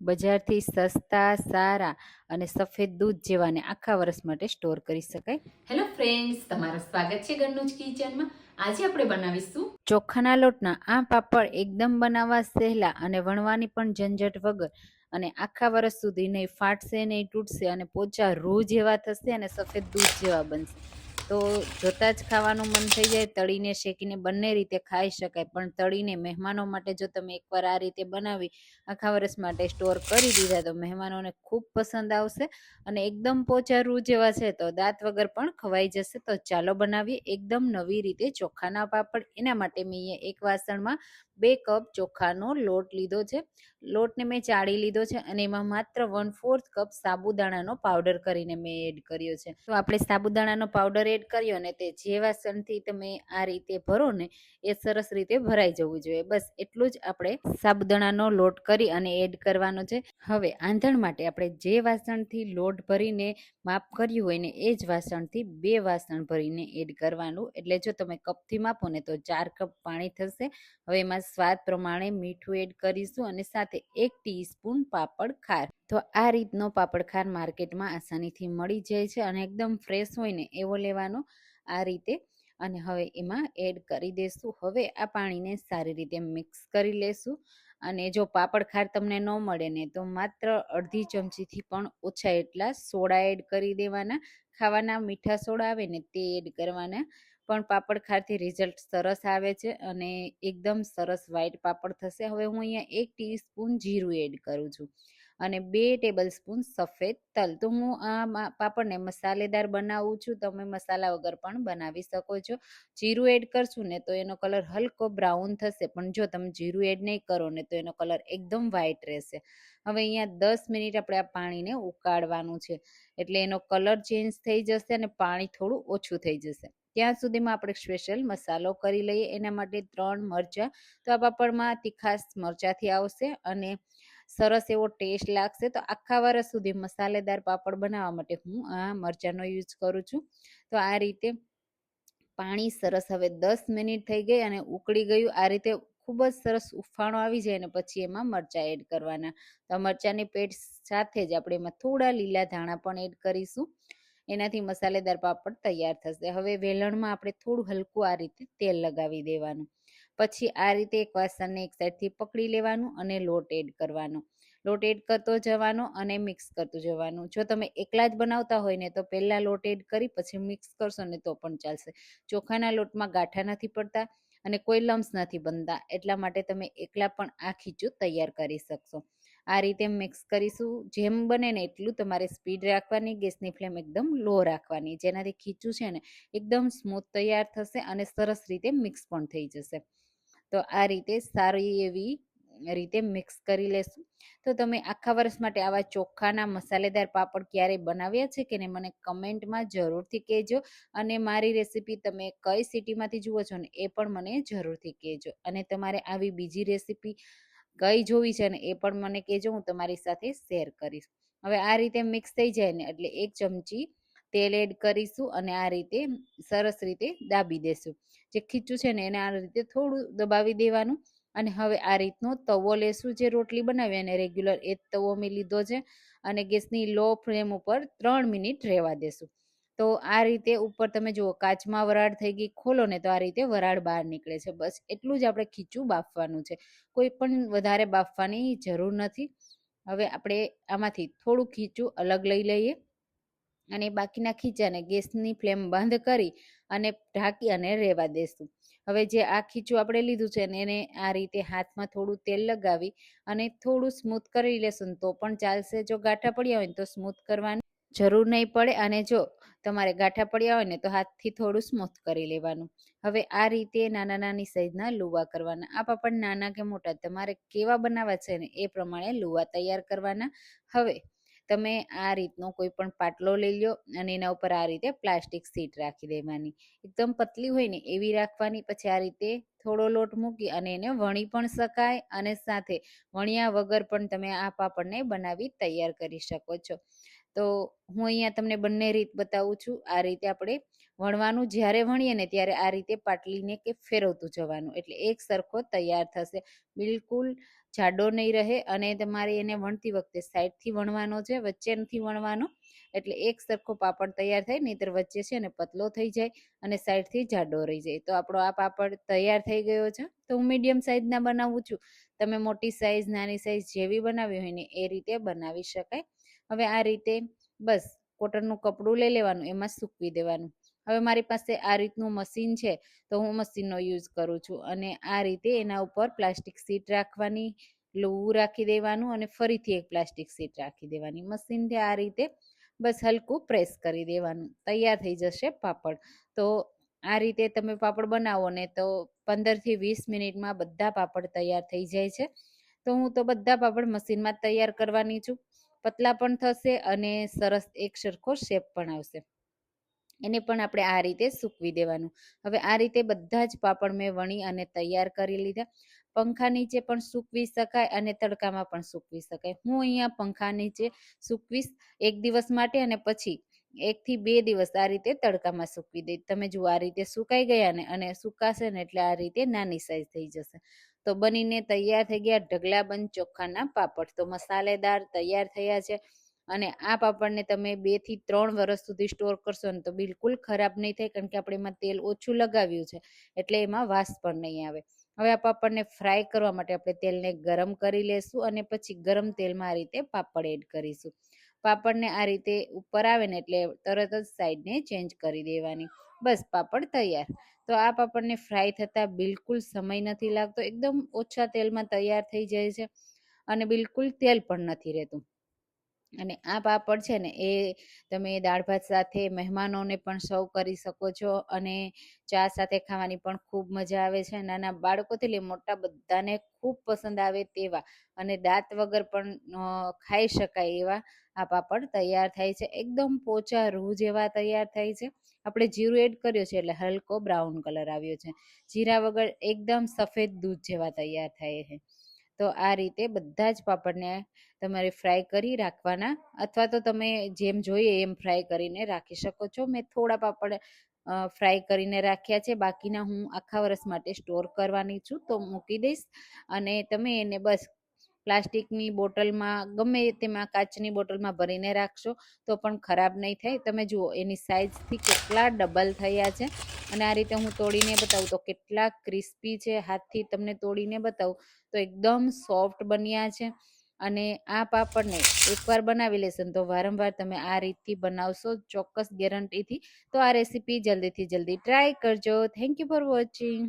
બજારથી સસ્તા સારા અને સફેદ દૂધ જેવાને આખા વર્ષ માટે સ્ટોર કરી શકાય. હેલો ફ્રેન્ડ્સ તમારું સ્વાગત છે ગણનુજ કિચનમાં. આજે આપણે બનાવીશું ચોખાના લોટના આ પાપડ એકદમ બનાવવા સહેલા અને વણવાની પણ ઝંઝટ વગર અને આખા વર્ષ સુધી નહીં ફાટશે નહીં તૂટશે અને પોચા રૂ જેવા થશે અને સફેદ દૂધ જેવા બનશે. તો જોતાં જ ખાવાનું મન થઈ જાય. તળીને શેકીને બંને રીતે ખાઈ શકાય. પણ તળીને મહેમાનો માટે જો તમે એકવાર આ રીતે બનાવી આખા વર્ષ માટે સ્ટોર કરી દીધા, તો મહેમાનોને ખૂબ પસંદ આવશે અને એકદમ પોચા રૂ જેવા છે. તો દાંત વગર પણ ખવાઈ જશે. તો ચાલો બનાવીએ એકદમ નવી રીતે ચોખાના પાપડ. એના માટે મેં એક વાસણમાં બે કપ ચોખાનો લોટ લીધો છે. લોટને મેં ચાળી લીધો છે અને એમાં માત્ર વન ફોર્થ કપ સાબુદાણાનો પાવડર કરીને મેં એડ કર્યો છે. તો આપણે સાબુદાણાનો પાવડર એડ કર્યો ને તે જે વાસણથી તમે આ રીતે ભરો ને એ સરસ રીતે ભરાઈ જવું જોઈએ. બસ એટલું જ આપણે સાબુદાણાનો લોટ કરી અને એડ કરવાનો છે. હવે આંધણ માટે આપણે જે વાસણથી લોટ ભરીને માપ કર્યું હોય ને એ જ વાસણથી બે વાસણ ભરીને એડ કરવાનું. એટલે જો તમે કપથી માપો ને તો ચાર કપ પાણી થશે. હવે એમાં સ્વાદ પ્રમાણે મીઠું એડ કરીશું અને સાથે એક ટીસ્પૂન પાપડ ખાર. તો આ રીતનો પાપડ ખાર માર્કેટમાં આસાનીથી મળી જાય છે અને એકદમ ફ્રેશ હોય ને એવો લેવાનો આ રીતે. અને હવે એમાં એડ કરી દઈશું હવે આ પાણીને સારી રીતે મિક્સ કરી લેશું. અને જો પાપડ ખાર તમને ન મળે ને તો માત્ર અડધી ચમચીથી પણ ઓછા એટલા સોડા એડ કરી દેવાના. ખાવાના મીઠા સોડા આવે ને તે એડ કરવાના. પણ પાપડ ખારથી રિઝલ્ટ સરસ આવે છે અને એકદમ સરસ વ્હાઈટ પાપડ થશે. હવે હું અહીંયા એક ટીસ્પૂન જીરું એડ કરું છું અને બે ટેબલ સ્પૂન સફેદ તલ. તો હું આ પાપડને મસાલેદાર બનાવું છું. તમે મસાલા વગર પણ બનાવી શકો છો. જીરું એડ કરશું ને તો એનો કલર હલકો બ્રાઉન થશે. પણ જો તમે જીરું એડ નહીં કરો ને તો એનો કલર એકદમ વ્હાઈટ રહેશે. હવે અહીંયા દસ મિનિટ આપણે આ પાણીને ઉકાળવાનું છે. એટલે એનો કલર ચેન્જ થઈ જશે અને પાણી થોડું ઓછું થઈ જશે. ત્યાં સુધીમાં આપણે સ્પેશિયલ મસાલો કરી લઈએ, એના માટે ત્રણ મરચાં. તો આ પાપડમાં તીખાસ મરચાંથી આવશે અને સરસ એવો ટેસ્ટ લાગશે. તો આખા વર્ષ સુધી મસાલેદાર પાપડ બનાવવા માટે હું આ મરચાંનો યુઝ કરું છું. તો આ રીતે પાણી સરસ હવે દસ મિનિટ થઈ ગઈ અને ઉકળી ગયું. આ રીતે ખૂબ જ સરસ ઉફાણો આવી જાય અને પછી એમાં મરચાં એડ કરવાના. તો મરચાંની પેટ સાથે જ આપણે એમાં થોડા લીલા ધાણા પણ એડ કરીશું. એનાથી મસાલેદાર પાપડ તૈયાર થશે. હવે વેલણમાં આપણે થોડું હલકું આ રીતે તેલ લગાવી દેવાનું. પછી આ રીતે એક વાસણને એક સાઈડથી પકડી લેવાનું અને લોટ એડ કરવાનો. લોટ એડ કરતો જવાનો અને મિક્સ કરતું જવાનું. જો તમે એકલા જ બનાવતા હોય ને તો પહેલાં લોટ એડ કરી પછી મિક્સ કરશો ને તો પણ ચાલશે. ચોખાના લોટમાં ગાંઠા નથી પડતા અને કોઈ લમ્સ નથી બનતા. એટલા માટે તમે એકલા પણ આ ખીચું તૈયાર કરી શકશો. આ રીતે મિક્સ કરીશું. જેમ બને ને એટલું તમારે સ્પીડ રાખવાની, ગેસની ફ્લેમ એકદમ લો રાખવાની. જેનાથી ખીચું છે ને એકદમ સ્મૂથ તૈયાર થશે અને સરસ રીતે મિક્સ પણ થઈ જશે. તો આ રીતે સારી એવી રીતે મિક્સ કરી લેશું. તો તમે આખા વર્ષ માટે આવા ચોખાના મસાલેદાર પાપડ ક્યારેય બનાવ્યા છે કે ને મને કમેન્ટમાં જરૂરથી કહેજો અને મારી રેસીપી તમે કઈ સિટીમાંથી જુઓ છો ને એ પણ મને જરૂરથી કહેજો. અને તમારે આવી બીજી રેસીપી કઈ જોવી છે ને એ પણ મને કહેજો, હું તમારી સાથે શેર કરીશ. હવે આ રીતે મિક્સ થઈ જાય ને એટલે એક ચમચી તેલ એડ કરીશું અને આ રીતે સરસ રીતે દાબી દેશું. જે ખીચું છે ને એને આ રીતે થોડું દબાવી દેવાનું અને હવે આ રીતનો તવો લેશું જે રોટલી બનાવી અને રેગ્યુલર એ જ તવો મેં લીધો છે અને ગેસની લો ફ્લેમ ઉપર ત્રણ મિનિટ રહેવા દેશું. તો આ રીતે ઉપર તમે જુઓ, કાચમાં વરાળ થઈ ગઈ, ખોલો ને તો આ રીતે વરાળ બહાર નીકળે છે. બસ એટલું જ આપણે ખીચું બાફવાનું છે. કોઈ પણ વધારે બાફવાની જરૂર નથી. હવે આપણે આમાંથી થોડું ખીચું અલગ લઈ લઈએ અને બાકીના ખીચાને ગેસની ફ્લેમ બંધ કરી અને ઢાંકી અને રહેવા દેશું. હવે જે આ ખીચું આપણે લીધું છે ને એને આ રીતે હાથમાં થોડું તેલ લગાવી અને થોડું સ્મૂથ કરી લેશું તો પણ ચાલશે. જો ગાંઠા પડ્યા હોય તો સ્મૂથ કરવાની જરૂર નહીં પડે અને જો તમારે ગાંઠા પડ્યા હોય ને તો હાથથી થોડું સ્મૂથ કરી લેવાનું. હવે આ રીતે નાના નાની સાઈઝના લુવા કરવાના. આ પાપડ નાના કે મોટા, તમારે કેવા બનાવવા છે ને એ પ્રમાણે લુવા તૈયાર કરવાના. હવે તમે આ રીતનો કોઈ પણ પાટલો લઈ લો અને એના ઉપર આ રીતે પ્લાસ્ટિક સીટ રાખી દેવાની. એકદમ પતલી હોય ને એવી રાખવાની. પછી આ રીતે થોડો લોટ મૂકી અને એને વણી પણ શકાય અને સાથે વણ્યા વગર પણ તમે આ પાપડને બનાવી તૈયાર કરી શકો છો. તો હું અહીંયા તમને બંને રીત બતાવું છું. આ રીતે આપણે વણવાનું જ્યારે વણીએ ને ત્યારે આ રીતે પાટલીને કે ફેરવતું જવાનું. એટલે એક સરખો તૈયાર થશે. બિલકુલ જાડો નહીં રહે અને તમારે એને વણતી વખતે સાઈડથી વણવાનો છે વચ્ચે નથી વણવાનો. એટલે એક સરખો પાપડ તૈયાર થાય, નહીંતર વચ્ચે છે ને પતલો થઈ જાય અને સાઈડથી જાડો રહી જાય. તો આપણો આ પાપડ તૈયાર થઈ ગયો છે. તો હું મીડિયમ સાઈઝના બનાવું છું. તમે મોટી સાઈઝ, નાની સાઈઝ જેવી બનાવી હોય ને એ રીતે બનાવી શકાય. હવે આ રીતે બસ કોટનનું કપડું લઈ લેવાનું, એમાં સૂકવી દેવાનું. હવે મારી પાસે આ રીતનું મશીન છે, તો હું મશીનનો યુઝ કરું છું. અને આ રીતે એના ઉપર પ્લાસ્ટિક સીટ રાખવાની, લોવું રાખી દેવાનું અને ફરીથી એક પ્લાસ્ટિક સીટ રાખી દેવાની. મશીનથી આ રીતે બસ હલકું પ્રેસ કરી દેવાનું. તૈયાર થઈ જશે પાપડ. તો આ રીતે તમે પાપડ બનાવો ને તો પંદરથી વીસ મિનિટમાં બધા પાપડ તૈયાર થઈ જાય છે. તો હું તો બધા પાપડ મશીનમાં તૈયાર કરવાની છું. પતલા પણ થશે અને સરસ એક સરખો શેપ પણ આવશે. એને પણ આપણે આ રીતે સૂકવી દેવાનું. હવે આ રીતે બધા જ પાપડ મેં વણી અને તૈયાર કરી લીધા. પંખા નીચે પણ સૂકવી શકાય અને તડકામાં પણ સૂકવી શકાય. હું અહીંયા પંખા નીચે સૂકવીશ એક દિવસ માટે અને પછી એકથી બે દિવસ આ રીતે તડકામાં સૂકવી દઈ તમે જુઓ આ રીતે સુકાઈ ગયા ને અને સુકાશે ને એટલે આ રીતે નાની સાઈઝ થઈ જશે. તો બનીને તૈયાર થઈ ગયા ઢગલાબંધ ચોખાના પાપડ. તો મસાલેદાર તૈયાર થયા છે અને આ પાપડને તમે બેથી ત્રણ વર્ષ સુધી સ્ટોર કરશો ને તો બિલકુલ ખરાબ નહીં થાય કારણ કે આપણે એમાં તેલ ઓછું લગાવ્યું છે એટલે એમાં વાસ પણ નહીં આવે. હવે આ પાપડને ફ્રાય કરવા માટે આપણે તેલને ગરમ કરી લેશું અને પછી ગરમ તેલમાં આ રીતે પાપડ એડ કરીશું. પાપડને આ રીતે ઉપર આવે ને એટલે તરત જ સાઈડને ચેન્જ કરી દેવાની. બસ પાપડ તૈયાર. તો આ પાપડને ફ્રાય થતાં બિલકુલ સમય નથી લાગતો. એકદમ ઓછા તેલમાં તૈયાર થઈ જાય છે અને બિલકુલ તેલ પણ નથી રહેતું. અને આ પાપડ છે ને, એ તમે દાળ ભાત સાથે, મહેમાનોને પણ સર્વ કરી શકો છો અને ચા સાથે ખાવાની પણ ખૂબ મજા આવે છે. નાના બાળકોથી લઈ મોટા બધાને ખૂબ પસંદ આવે તેવા અને દાંત વગર પણ ખાઈ શકાય એવા આ પાપડ તૈયાર થાય છે. એકદમ પોચા રૂ જેવા તૈયાર થાય છે. આપણે જીરું એડ કર્યો છે એટલે હલકો બ્રાઉન કલર આવ્યો છે. જીરા વગર એકદમ સફેદ દૂધ જેવા તૈયાર થાય છે. તો આ રીતે બધા જ પાપડને તમારે ફ્રાય કરી રાખવાના અથવા તો તમે જેમ જોઈએ એમ ફ્રાય કરીને રાખી શકો છો. મેં થોડા પાપડ ફ્રાય કરીને રાખ્યા છે. બાકીના હું આખા વર્ષ માટે સ્ટોર કરવાની છું. તો મૂકી દઈશ અને તમે એને બસ પ્લાસ્ટિકની બોટલમાં, ગમે તેમાં કાચની બોટલમાં ભરીને રાખશો, તો પણ ખરાબ નહીં થાય. તમે જુઓ, એની સાઇઝથી કેટલા ડબલ થયા છે. અને આ રીતે હું તોડીને બતાવું. તો કેટલા ક્રિસ્પી છે. હાથથી તમને તોડીને બતાવું. તો એકદમ સોફ્ટ બન્યા છે. અને આ પાપડને એકવાર બનાવી લેશો તો વારંવાર તમે આ રીતથી બનાવશો ચોક્કસ ગેરંટીથી તો આ રેસીપી જલ્દીથી જલ્દી ટ્રાય કરજો. Thank you for watching